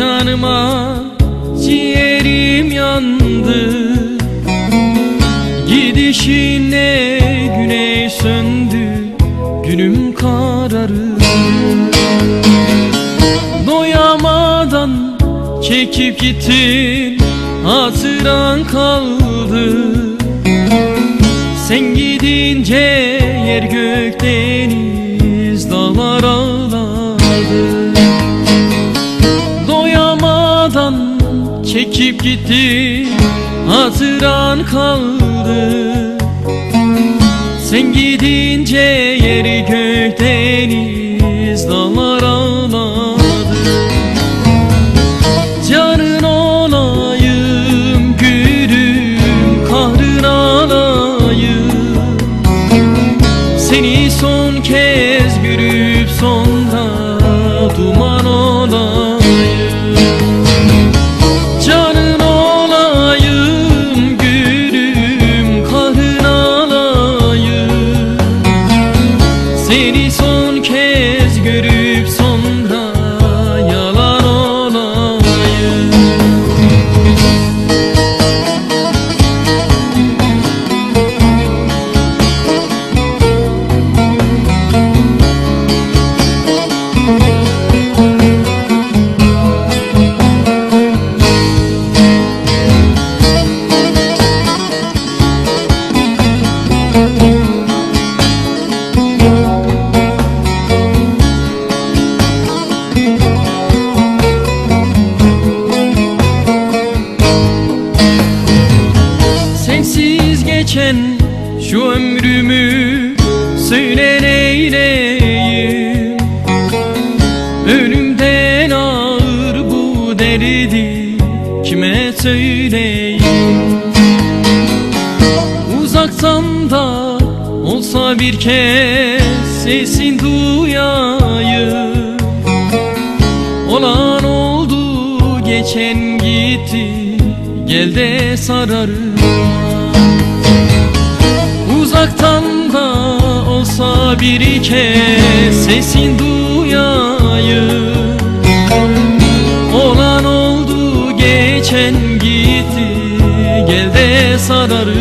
tanıma ciğerim yandı. Gidişine güneş söndü günüm kararı Doyamadan çekip gittin hatıran kaldı. Sen gidince yer gökte çekip gitti Hatıran kaldı. Sen gidince yeri gök deniz kez Geçen şu ömrümü söyle neyleyim? Ölümden ağır bu derdi kime söyleyeyim? Uzaktan da olsa bir kez sesin duyayım. Olan oldu geçen gitti Gel de sararım Uzaktan da olsa bir kez Sesin duyayım Olan oldu geçen gitti Gel de sararım